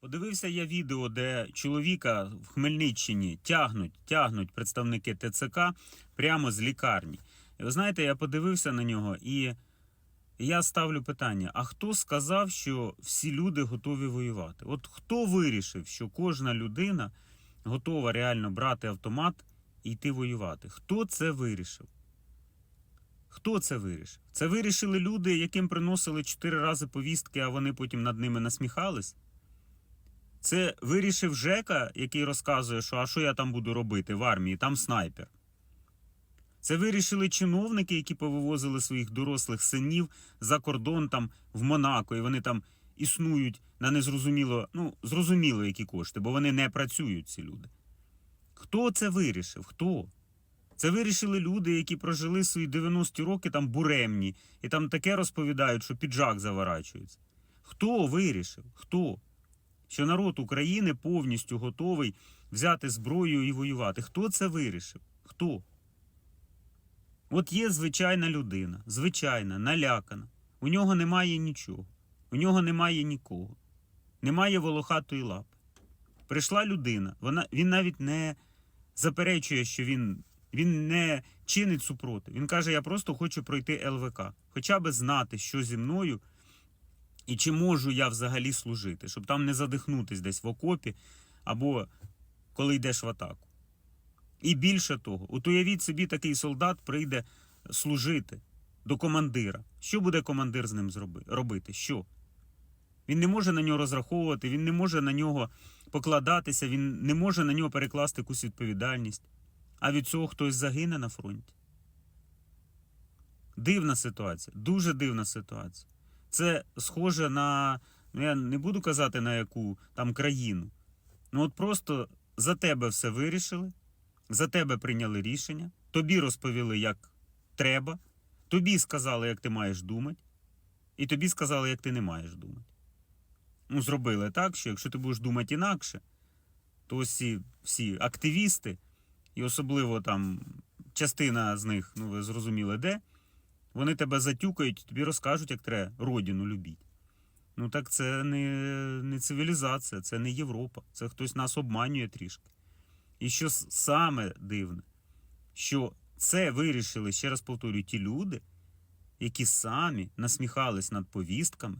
Подивився я відео, де чоловіка в Хмельниччині тягнуть, тягнуть представники ТЦК прямо з лікарні. І ви знаєте, я подивився на нього і я ставлю питання: а хто сказав, що всі люди готові воювати? От хто вирішив, що кожна людина готова реально брати автомат і йти воювати? Хто це вирішив? Хто це вирішив? Це вирішили люди, яким приносили чотири рази повістки, а вони потім над ними насміхались? Це вирішив Жека, який розказує, що а що я там буду робити в армії, там снайпер. Це вирішили чиновники, які повивозили своїх дорослих синів за кордон там в Монако, і вони там існують на незрозуміло, ну, зрозуміло, які кошти, бо вони не працюють, ці люди. Хто це вирішив? Хто? Це вирішили люди, які прожили свої 90 роки там буремні, і там таке розповідають, що піджак заворачується. Хто вирішив? Хто? Що народ України повністю готовий взяти зброю і воювати. Хто це вирішив? Хто? От є звичайна людина, звичайна, налякана. У нього немає нічого, у нього немає нікого, немає волохатої лапи. Прийшла людина, вона, він навіть не заперечує, що він, він не чинить супротив. Він каже: Я просто хочу пройти ЛВК, хоча би знати, що зі мною і чи можу я взагалі служити, щоб там не задихнутись десь в окопі або коли йдеш в атаку. І більше того, от уявіть собі, такий солдат прийде служити до командира. Що буде командир з ним робити? Що? Він не може на нього розраховувати, він не може на нього покладатися, він не може на нього перекласти якусь відповідальність. А від цього хтось загине на фронті. Дивна ситуація, дуже дивна ситуація. Це схоже на, ну я не буду казати на яку там країну. Ну от просто за тебе все вирішили, за тебе прийняли рішення, тобі розповіли, як треба, тобі сказали, як ти маєш думати, і тобі сказали, як ти не маєш думати. Ну, зробили так, що якщо ти будеш думати інакше, то всі, всі активісти, і особливо там частина з них, ну ви зрозуміли, де, вони тебе затюкають, тобі розкажуть, як треба родину любити. Ну так це не, не цивілізація, це не Європа. Це хтось нас обманює трішки. І що саме дивне, що це вирішили, ще раз повторюю, ті люди, які самі насміхались над повістками,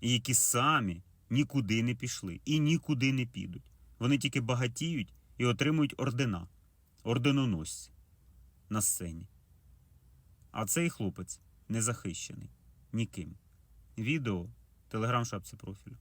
і які самі нікуди не пішли і нікуди не підуть. Вони тільки багатіють і отримують ордена, орденоносці на сцені. А цей хлопець не захищений ніким. Відео телеграм-шапці профілю.